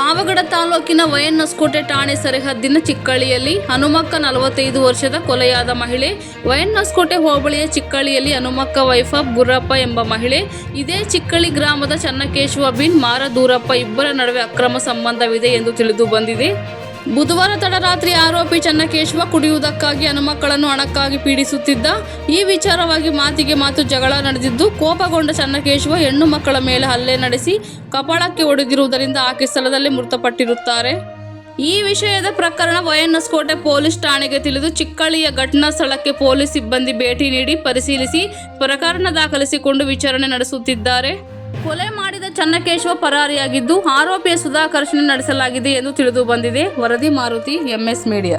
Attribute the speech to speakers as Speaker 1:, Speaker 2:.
Speaker 1: ಪಾವಗಡ ತಾಲೂಕಿನ ವಯನ್ನಸ್ಕೋಟೆ ಠಾಣೆ ಸರಿಹದ್ದಿನ ಚಿಕ್ಕಳ್ಳಿಯಲ್ಲಿ ಹನುಮಕ್ಕ ನಲವತ್ತೈದು ವರ್ಷದ ಕೊಲೆಯಾದ ಮಹಿಳೆ, ವಯನ್ನಸ್ಕೋಟೆ ಹೋಬಳಿಯ ಚಿಕ್ಕಳ್ಳಿಯಲ್ಲಿ ಹನುಮಕ್ಕ ವೈಫ ಬುರ್ರಪ್ಪ ಎಂಬ ಮಹಿಳೆ, ಇದೇ ಚಿಕ್ಕಳ್ಳಿ ಗ್ರಾಮದ ಚನ್ನಕೇಶವ ಬಿನ್ ಮಾರದೂರಪ್ಪ ಇಬ್ಬರ ನಡುವೆ ಅಕ್ರಮ ಸಂಬಂಧವಿದೆ ಎಂದು ತಿಳಿದು ಬಂದಿದೆ. ಬುಧವಾರ ತಡರಾತ್ರಿ ಆರೋಪಿ ಚನ್ನಕೇಶವ ಕುಡಿಯುವುದಕ್ಕಾಗಿ ಹನುಮಕ್ಕಳನ್ನು ಹಣಕ್ಕಾಗಿ ಪೀಡಿಸುತ್ತಿದ್ದ ಈ ವಿಚಾರವಾಗಿ ಮಾತಿಗೆ ಮಾತು ಜಗಳ ನಡೆದಿದ್ದು, ಕೋಪಗೊಂಡ ಚನ್ನಕೇಶವ ಹೆಣ್ಣು ಮಕ್ಕಳ ಮೇಲೆ ಹಲ್ಲೆ ನಡೆಸಿ ಕಪಾಳಕ್ಕೆ ಒಡೆದಿರುವುದರಿಂದ ಆಕೆ ಸ್ಥಳದಲ್ಲಿ ಮೃತಪಟ್ಟಿರುತ್ತಾರೆ. ಈ ವಿಷಯದ ಪ್ರಕರಣ ವಯನ್ನಸ್ಕೋಟೆ ಪೊಲೀಸ್ ಠಾಣೆಗೆ ತಿಳಿದು ಚಿಕ್ಕಳ್ಳಿಯ ಘಟನಾ ಸ್ಥಳಕ್ಕೆ ಪೊಲೀಸ್ ಸಿಬ್ಬಂದಿ ಭೇಟಿ ನೀಡಿ ಪರಿಶೀಲಿಸಿ ಪ್ರಕರಣ ದಾಖಲಿಸಿಕೊಂಡು ವಿಚಾರಣೆ ನಡೆಸುತ್ತಿದ್ದಾರೆ. ಕೊಲೆ ಮಾಡಿದ ಚನ್ನಕೇಶವ ಪರಾರಿಯಾಗಿದ್ದು ಆರೋಪಿಯ ಸುಧಾಕರ್ಷಣೆ ನಡೆಸಲಾಗಿದೆ ಎಂದು ತಿಳಿದು ಬಂದಿದೆ. ವರದಿ ಮಾರುತಿ ಎಂಎಸ್ ಮೀಡಿಯಾ.